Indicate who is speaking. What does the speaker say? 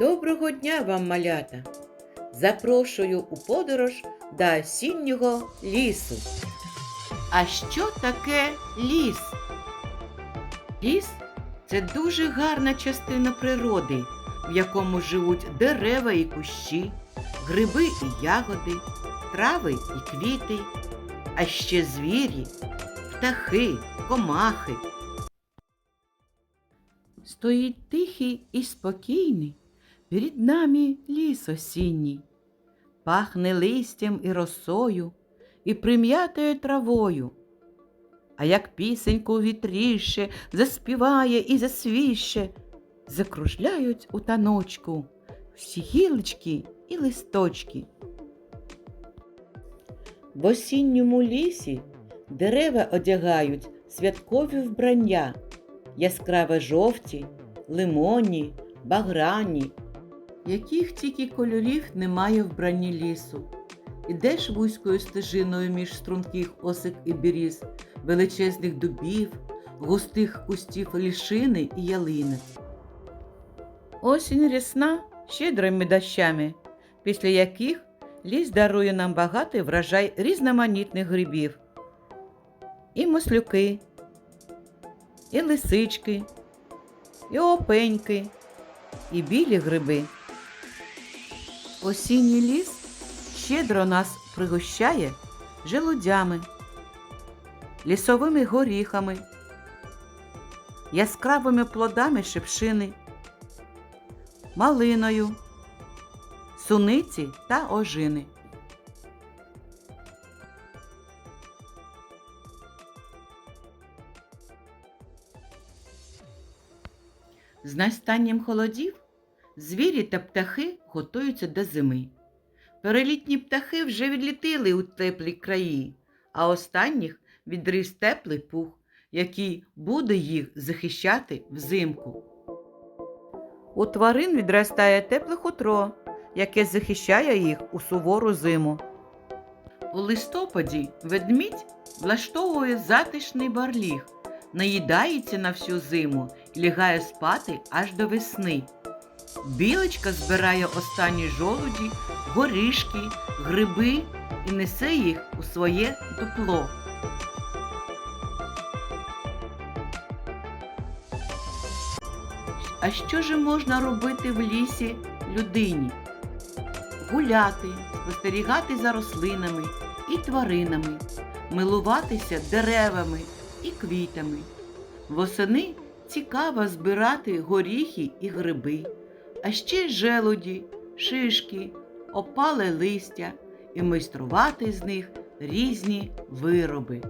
Speaker 1: Доброго дня вам, малята! Запрошую у подорож до осіннього лісу. А що таке ліс? Ліс це дуже гарна частина природи, в якому живуть дерева і кущі, гриби і ягоди, трави і квіти, а ще звірі, птахи, комахи. Стоїть тихий і спокійний, перед нами ліс осінній, пахне листям і росою, і прим'ятою травою. А як пісеньку вітріше заспіває і засвіще, закружляють у таночку всі гілочки і листочки. В осінньому лісі дерева одягають святкові вбрання, яскраве жовті, лимонні, баграні. Яких тільки кольорів немає в бранні лісу. Ідеш вузькою стежиною між струнких осик і біріз, величезних дубів, густих кустів лішини і ялини. Осінь рясна щедрими дощами, після яких ліс дарує нам багатий врожай різноманітних грибів. І маслюки, і лисички, і опеньки, і білі гриби. Осінній ліс щедро нас пригощає желудями, лісовими горіхами, яскравими плодами шипшини, малиною, суниці та ожини. З настанням холодів звірі та птахи готуються до зими. Перелітні птахи вже відлітили у теплі краї, а останніх відріс теплий пух, який буде їх захищати взимку. У тварин відростає тепле хутро, яке захищає їх у сувору зиму. У листопаді ведмідь влаштовує затишний барліг, наїдається на всю зиму і лягає спати аж до весни. Білочка збирає останні жолуді, горішки, гриби і несе їх у своє дупло. А що ж можна робити в лісі людині? Гуляти, спостерігати за рослинами і тваринами, милуватися деревами і квітами. Восени цікаво збирати горіхи і гриби, а ще желуді, шишки, опале листя і майструвати з них різні вироби.